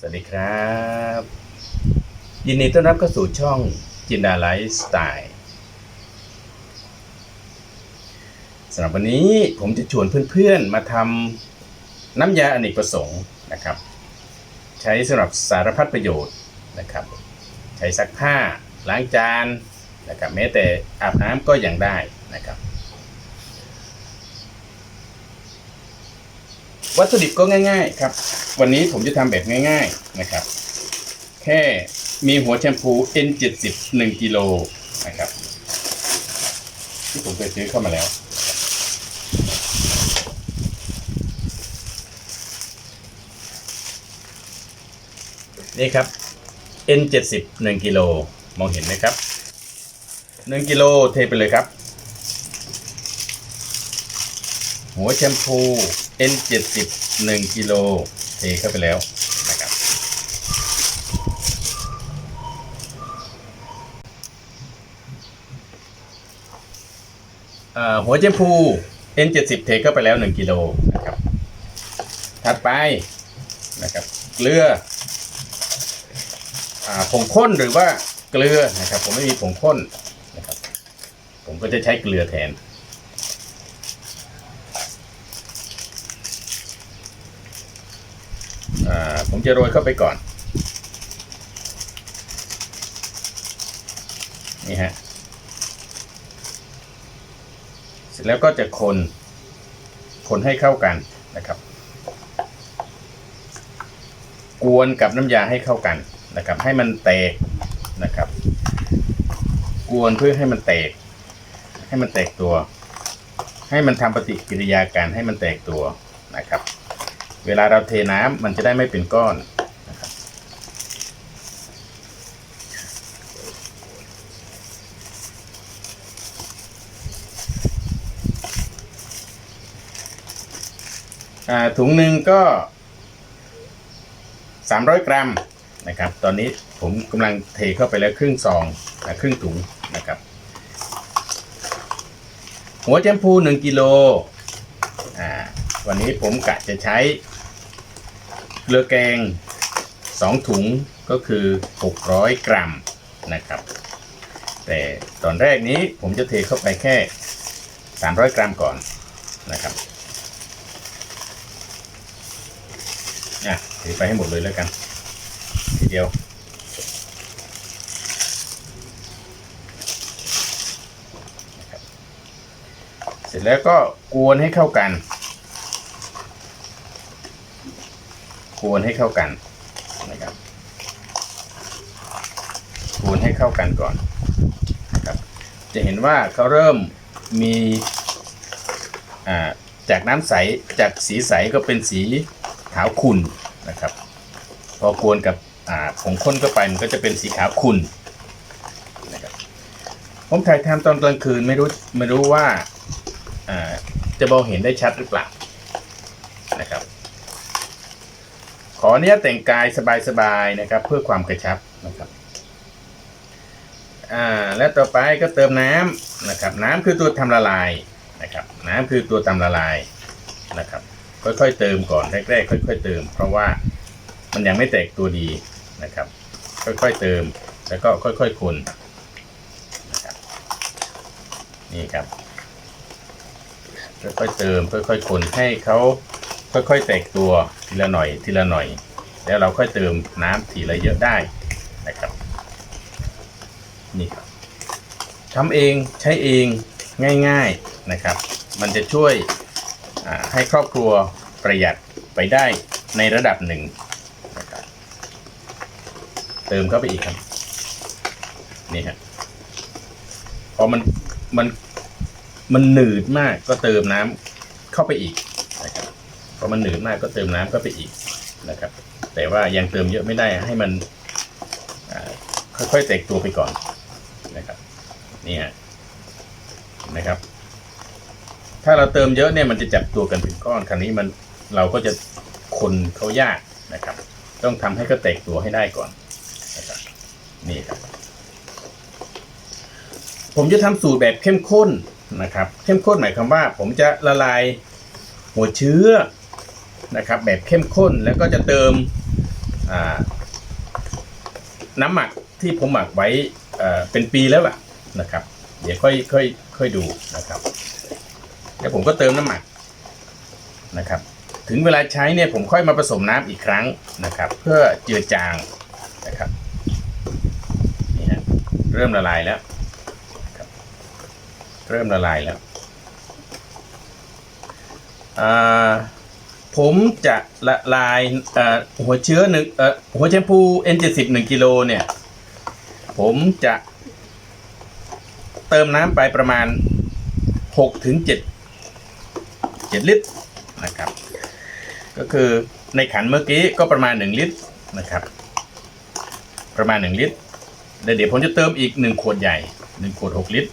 สวัสดีครับ ยินดีต้อนรับเข้าสู่ช่องจินดาไลฟ์สไตล์สำหรับวันนี้ผมจะชวนเพื่อนๆมาทำน้ำยาอเนกประสงค์นะครับ ใช้สำหรับสารพัดประโยชน์นะครับ ใช้ซักผ้าล้างจานนะครับแม้แต่อาบน้ำก็ยังได้นะครับ วัตถุดิบก็ง่าย ๆ ครับ วันนี้ผมจะทำแบบง่าย ๆนะครับ แค่มีหัวแชมพู N70 1กิโลนะครับ ที่ผมเคยซื้อเข้ามาแล้ว นี่ครับ N70 1กิโลมองเห็นไหมครับ 1กิโลเทไปเลยครับ หัวแชมพู N70 1กิโลเทเข้าไปแล้วนะครับ หัวแชมพู N70 เทเข้าไปแล้ว 1กิโลนะครับ ถัดไปนะครับ เกลืออผงข้นหรือว่าเกลือนะครับ ผมไม่มีผงข้นนะครับ ผมก็จะใช้เกลือแทน อ่า ผมจะโรยเข้าไปก่อน นี่ฮะ เสร็จแล้วก็จะคน คนให้เข้ากันนะครับ กวนกับน้ำยาให้เข้ากันนะครับ ให้มันแตกนะครับ กวนเพื่อให้มันแตก ให้มันแตกตัว ให้มันทำปฏิกิริยากันให้มันแตกตัว เวลาเราเทน้ำมันจะได้ไม่เป็นก้อนนะครับถุงหนึ่งก็ 300 กรัมนะครับ ตอนนี้ผมกำลังเทเข้าไปแล้วครึ่งซองนะครึ่งถุงนะครับหัวแชมพู1กิโล อ่า วันนี้ผมกะจะใช้ เกลือแกง 2 ถุงก็คือ 600 กรัมนะครับ แต่ตอนแรกนี้ผมจะเทเข้าไปแค่ 300 กรัมก่อนนะครับอะเทไปให้หมดเลยแล้วกัน ทีเดียวเสร็จแล้วก็กวนให้เข้ากัน วนให้เข้ากันนะครับกวนให้เข้ากันก่อนนะครับ จะเห็นว่าเขาเริ่มมีอ่าจากน้ำใสจากสีใสก็เป็นสีขาวขุ่นนะครับ พอกวนกับอ่าผงข้นเข้าไปมันก็จะเป็นสีขาวขุ่นนะครับผมถ่ายทำตอนกลางคืนไม่รู้ไม่รู้ว่าอ่าจะมองเห็นได้ชัดหรือเปล่านะครับ ข ออนุญาตแต่งกายสบายๆนะครับ เพื่อความกระชับนะครับอ่าและต่อไปก็เติมน้ำนะครับ น้ำคือตัวทำละลายนะครับ น้ำคือตัวทำละลายนะครับ ค่อยๆเติมก่อนแรกๆค่อย ๆ เติม เพราะว่ามันยังไม่แตกตัวดีนะครับ ค่อยๆเติมแล้วก็ค่อยๆคนนะครับนี่ครับค่อยๆเติมค่อยๆคนให้เขาค่อยๆแตกตัวทีละหน่อยทีละหน่อย แล้วเราค่อยเติมน้ำทีละเยอะได้นะครับนี่ครับทำเองใช้เองง่ายๆนะครับ มันจะช่วยให้ครอบครัวประหยัดไปได้ในระดับหนึ่งนะครับเติมเข้าไปอีกครับนี่ฮะพอมันมันมันหนืดมากก็เติมน้ำเข้าไปอีกนะครับพอมันหนืดมากก็เติมน้ำเข้าไปอีกนะครับ แต่ว่ายังเติมเยอะไม่ได้ให้มันค่อยๆแตกตัวไปก่อนนะครับนี่ฮะนไหมครับ ถ้าเราเติมเยอะเนี่ยมันจะจับตัวกันเป็นก้อนคราวนี้มันเราก็จะคนเขายากนะครับ ต้องทำให้เขาแตกตัวให้ได้ก่อนนะครับนี่ครับ ผมจะทำสูตรแบบเข้มข้นนะครับ เข้มข้นหมายความว่า ผมจะละลายหัวเชื้อนะครับ แบบเข้มข้นแล้วก็จะเติม น้ำหมักที่ผมหมักไว้เป็นปีแล้วล่ะนะครับ เดี๋ยวค่อยค่อยค่อยดูนะครับแล้วผมก็เติมน้ำหมักนะครับ ถึงเวลาใช้เนี่ยผมค่อยมาผสมน้ำอีกครั้งนะครับ เพื่อเจือจางนะครับนี่ฮะเริ่มละลายแล้วนะครับเริ่มละลายแล้วอ่า ผมจะละลายหัวเชื้อหนึ่งหัวแชมพู N70 1กิโลเนี่ย ผมจะเติมน้ำไปประมาณ6ถึง7 7 ลิตรนะครับ ก็คือในขันเมื่อกี้ก็ประมาณ 1 ลิตรนะครับ ประมาณ 1 ลิตรเดี๋ยวผมจะเติมอีก 1 ขวดใหญ่ 1 ขวด 6 ลิตร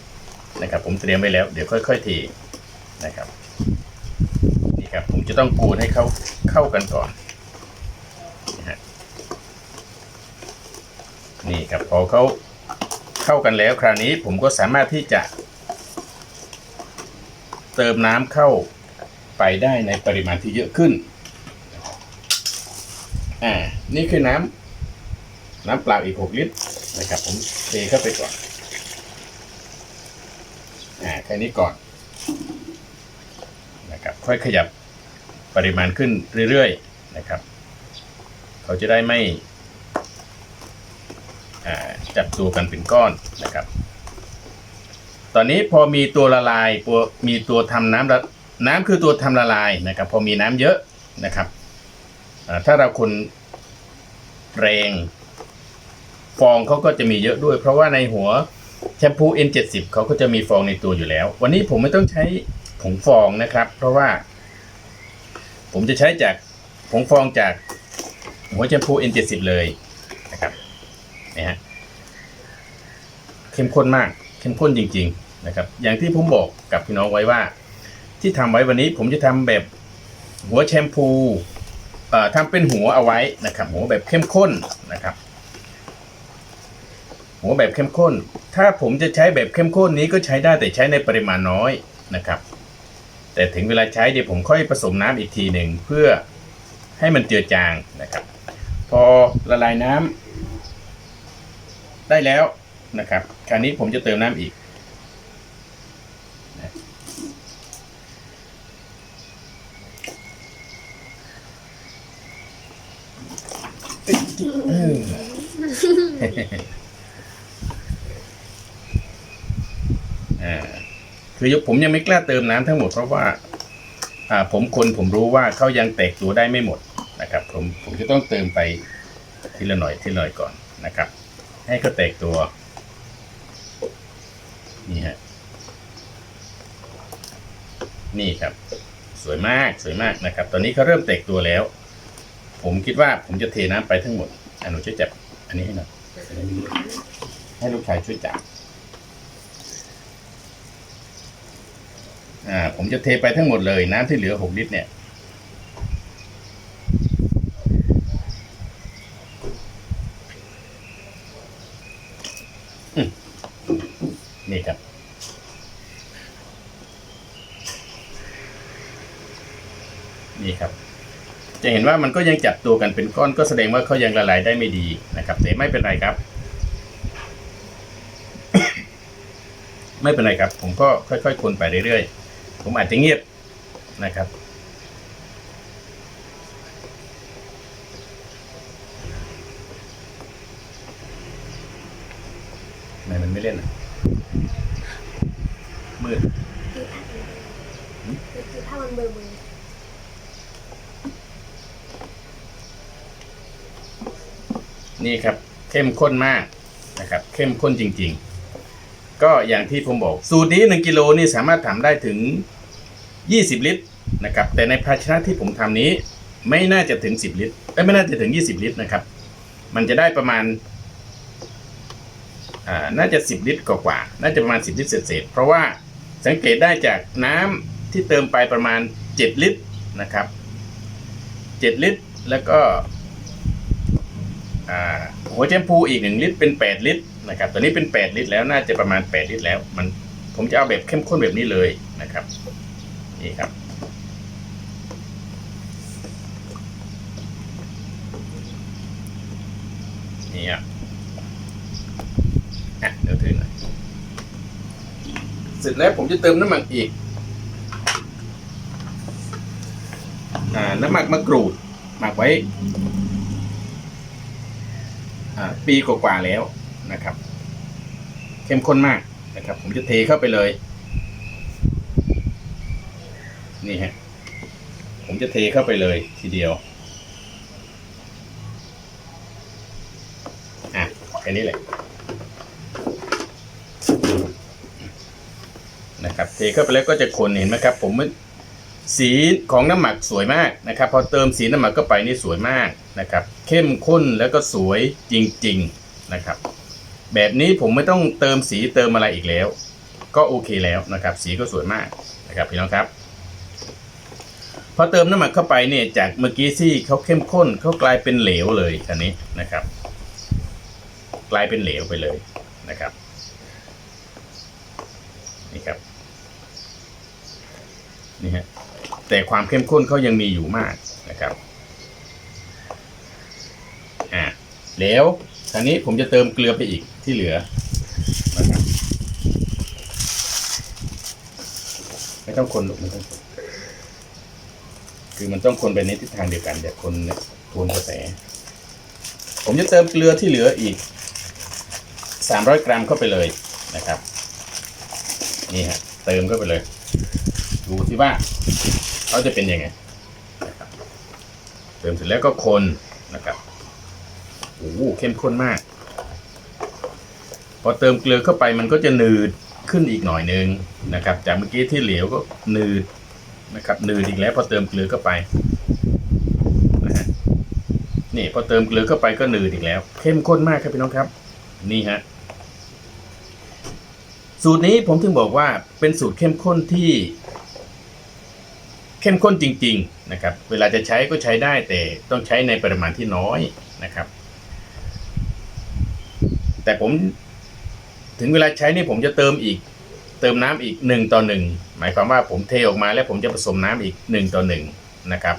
นะครับ ผมเตรียมไว้แล้ว เดี๋ยวค่อยๆเทนะครับ จะต้องกูดให้เขาเข้ากันก่อนนี่ครับพอเขาเข้ากันแล้วคราวนี้ผมก็สามารถที่จะ เติมน้ำเข้าไปได้ในปริมาณที่เยอะขึ้น อ่า นี่คือน้ำน้ำเปล่าอีก 6 ลิตรนะครับ ผมเทเข้าไปก่อน อ่า แค่นี้ก่อนนะครับ ค่อยขยับ ปริมาณขึ้นเรื่อยๆนะครับ เขาจะได้ไม่จับตัวกันเป็นก้อนนะครับ ตอนนี้พอมีตัวละลายตัวมีตัวทำน้ำน้ำคือตัวทำละลายนะครับ พอมีน้ำเยอะนะครับถ้าเราคนแรงฟองเขาก็จะมีเยอะด้วย เพราะว่าในหัวแชมพู N70 เขาก็จะมีฟองในตัวอยู่แล้ว วันนี้ผมไม่ต้องใช้ผงฟองนะครับ เพราะว่า ผมจะใช้จากผงฟองจากหัวแชมพู N70 เลยนะครับนี่ฮะเข้มข้นมากเข้มข้นจริง ๆนะครับ อย่างที่ผมบอกกับพี่น้องไว้ว่า ที่ทำไว้วันนี้ผมจะทำแบบหัวแชมพูเอ่อทำเป็นหัวเอาไว้นะครับ หัวแบบเข้มข้นนะครับ หัวแบบเข้มข้น ถ้าผมจะใช้แบบเข้มข้นนี้ก็ใช้ได้แต่ใช้ในปริมาณน้อยนะครับ แต่ถึงเวลาใช้เดี๋ยวผมค่อยผสมน้ำอีกทีหนึ่งเพื่อให้มันเจือจางนะครับ พอละลายน้ำได้แล้วนะครับ คราวนี้ผมจะเติมน้ำอีกอ่า คือผมยังไม่กล้าเติมน้ำทั้งหมดเพราะว่าผมคนผมรู้ว่าเขายังแตกตัวได้ไม่หมดนะครับ ผมผมจะต้องเติมไปทีละหน่อยทีละหน่อยก่อนนะครับ ให้เขาแตกตัวนี่ฮะนี่ครับ สวยมากสวยมากนะครับ ตอนนี้เขาเริ่มแตกตัวแล้ว ผมคิดว่าผมจะเทน้ำไปทั้งหมดอนูช่วยจับอันนี้ให้หน่อยให้ลูกชายช่วยจับ อ่าผมจะเทไปทั้งหมดเลยน้ำที่เหลือหกลิตรเนี่ยนี่ครับ นี่ครับ จะเห็นว่ามันก็ยังจับตัวกันเป็นก้อนก็แสดงว่าเขายังละลายได้ไม่ดีนะครับ แต่ไม่เป็นไรครับ ไม่เป็นไรครับ ผมก็ค่อยๆคนไปเรื่อยๆ ผมอาจจะเงียบนะครับ ทำไมมันไม่เล่นอะ มืด คือถ้ามันเบอร์มือนี่ครับ เข้มข้นมากนะครับ เข้มข้นจริง ๆ ก็อย่างที่ผมบอก สูตรนี้ 1กิโลนี่สามารถทำได้ถึง 20 ลิตรนะครับ แต่ในภาชนะที่ผมทำนี้ ไม่น่าจะถึง 10 ลิตรไม่น่าจะถึง 20 ลิตรนะครับ มันจะได้ประมาณน่าจะ 10 ลิตรกว่าๆน่าจะประมาณ 10 ลิตรเศษๆเพราะว่าสังเกตได้จากน้ำที่เติมไปประมาณ 7 ลิตรนะครับ 7 ลิตรแล้วก็อ่าหัวแชมพูอีกหนึ่งลิตรเป็น 8 ลิตร นะครับตอนนี้เป็น 8 ลิตรแล้วน่าจะประมาณ 8 ลิตรแล้ว มันผมจะเอาแบบเข้มข้นแบบนี้เลยนะครับนี่ครับ นี่อะอะเดี๋ยวถือหน่อยเสร็จแล้วผมจะเติมน้ำหมักอีกอน้ำหมักมะกรูดหมักไว้ปีกว่าๆแล้ว นะครับ เข้มข้นมากนะครับ ผมจะเทเข้าไปเลย นี่ฮะผมจะเทเข้าไปเลยทีเดียวอะแค่นี้แหละนะครับเทเข้าไปแล้วก็จะคนเห็นไหมครับ ผมมสีของน้ำหมักสวยมากนะครับ พอเติมสีน้ำหมักเข้าไปนี่สวยมากนะครับ เข้มข้นแล้วก็สวยจริง ๆ นะครับ แบบนี้ผมไม่ต้องเติมสีเติมอะไรอีกแล้ว ก็โอเคแล้วนะครับ สีก็สวยมากนะครับพี่น้องครับพอเติมน้ำมักเข้าไปเนี่ยจากเมื่อกี้ที่เขาเข้มข้นเขากลายเป็นเหลวเลยคันนี้นะครับ กลายเป็นเหลวไปเลยนะครับนี่ครับนี่ฮะแต่ความเข้มข้นเขายังมีอยู่มากนะครับอ่า แล้วคราวนี้ผมจะเติมเกลือไปอีกที่เหลือนะครับไม่ต้องคนหรอกไม่ต้องคนคือมันต้องคนไปในทิศทางเดียวกันแต่คนเนี่ยทวนกระแส ผมจะเติมเกลือที่เหลืออีก 300 กรัมเข้าไปเลยนะครับ นี่ฮะเติมเข้าไปเลย ดูสิว่าเขาจะเป็นยังไงเติมเสร็จแล้วก็คนนะครับ โอ้โหเข้มข้นมาก พอเติมเกลือเข้าไปมันก็จะหนืดขึ้นอีกหน่อยนึงนะครับ จากเมื่อกี้ที่เหลวก็หนืดนะครับหนืดอีกแล้วพอเติมเกลือเข้าไปนะฮะนี่พอเติมเกลือเข้าไปก็หนืดอีกแล้ว เข้มข้นมากครับพี่น้องครับ นี่ฮะสูตรนี้ผมถึงบอกว่าเป็นสูตรเข้มข้นที่ เข้มข้นจริง ๆ นะครับ เวลาจะใช้ก็ใช้ได้แต่ต้องใช้ในปริมาณที่น้อยนะครับ แต่ผมถึงเวลาใช้นี่ผมจะเติมอีก เติมน้ำอีกหนึ่งต่อหนึ่งหมายความว่าผมเทออกมาแล้วผมจะผสมน้ำอีกหนึ่งต่อหนึ่งนะครับ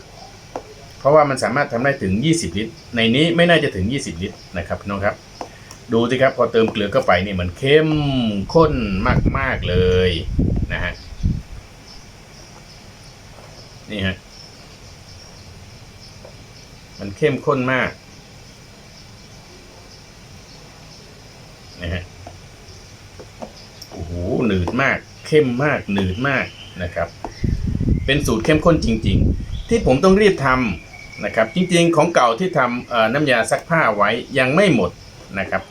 เพราะว่ามันสามารถทำได้ถึง 20 ลิตร ในนี้ไม่น่าจะถึง 20 ลิตรนะครับน้องครับ ดูสิครับพอเติมเกลือเข้าไปนี่มันเข้มข้นมาก ๆ เลยนะฮะนี่ฮะมันเข้มข้นมากนะฮะโอ้โหหนืดมาก เข้มมากหนืดมากนะครับ เป็นสูตรเข้มข้นจริง ๆ ที่ผมต้องรีบทำนะครับ จริงๆ ของเก่าที่ทำน้ำยาซักผ้าไว้ยังไม่หมดนะครับ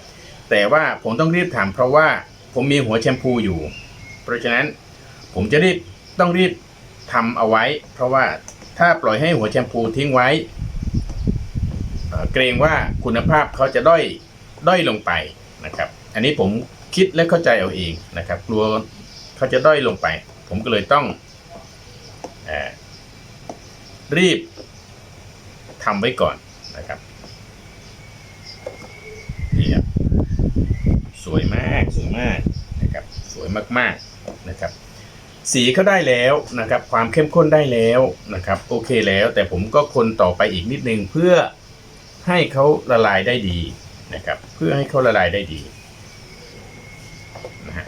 แต่ว่าผมต้องรีบทำเพราะว่าผมมีหัวแชมพูอยู่ เพราะฉะนั้นผมจะรีบต้องรีบทำเอาไว้ เพราะว่าถ้าปล่อยให้หัวแชมพูทิ้งไว้เเกรงว่าคุณภาพเขาจะด้อยด้อยลงไปนะครับ อันนี้ผมคิดและเข้าใจเอาเองนะครับ กลัว เขาจะด้อยลงไป ผมก็เลยต้องอรีบทำไว้ก่อนนะครับนี่ครับสวยมากสวยมากนะครับสวยมากๆนะครับ สีเขาได้แล้วนะครับ ความเข้มข้นได้แล้วนะครับ โอเคแล้วแต่ผมก็คนต่อไปอีกนิดนึงเพื่อให้เขาละลายได้ดีนะครับ เพื่อให้เขาละลายได้ดีนะฮะ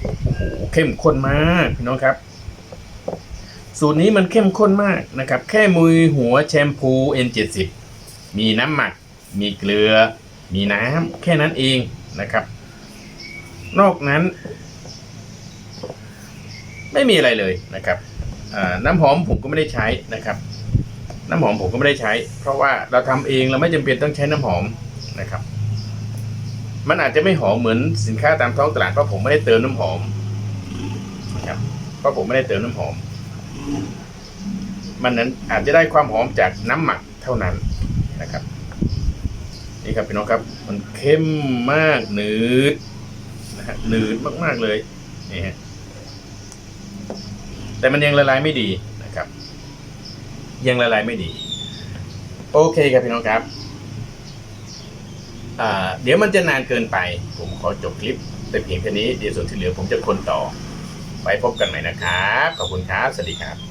โอ้โห เข้มข้นมากพี่น้องครับ สูตรนี้มันเข้มข้นมากนะครับ แค่มือหัวแชมพู N70 มีน้ำหมัก มีเกลือ มีน้ำแค่นั้นเองนะครับ นอกนั้น ไม่มีอะไรเลยนะครับน้ำหอมผมก็ไม่ได้ใช้นะครับ น้ำหอมผมก็ไม่ได้ใช้ เพราะว่าเราทำเองเราไม่จำเป็นต้องใช้น้ำหอมนะครับ มันอาจจะไม่หอมเหมือนสินค้าตามท้องตลาดเพราะผมไม่ได้เติมน้ำหอม เพราะผมไม่ได้เติมน้ำหอม มันนั้นอาจจะได้ความหอมจากน้ำหมักเท่านั้นนะครับ นี่ครับพี่น้องครับ มันเข้มมากหนืดนะฮะหนืดมากๆเลยนี่ฮะแต่มันยังละลายไม่ดีนะครับ ยังละลายไม่ดี โอเคครับพี่น้องครับเดี๋ยวมันจะนานเกินไป ผมขอจบคลิป แต่เพียงแค่นี้เดี๋ยวส่วนที่เหลือผมจะคนต่อ ไว้พบกันใหม่นะครับ ขอบคุณครับ สวัสดีครับ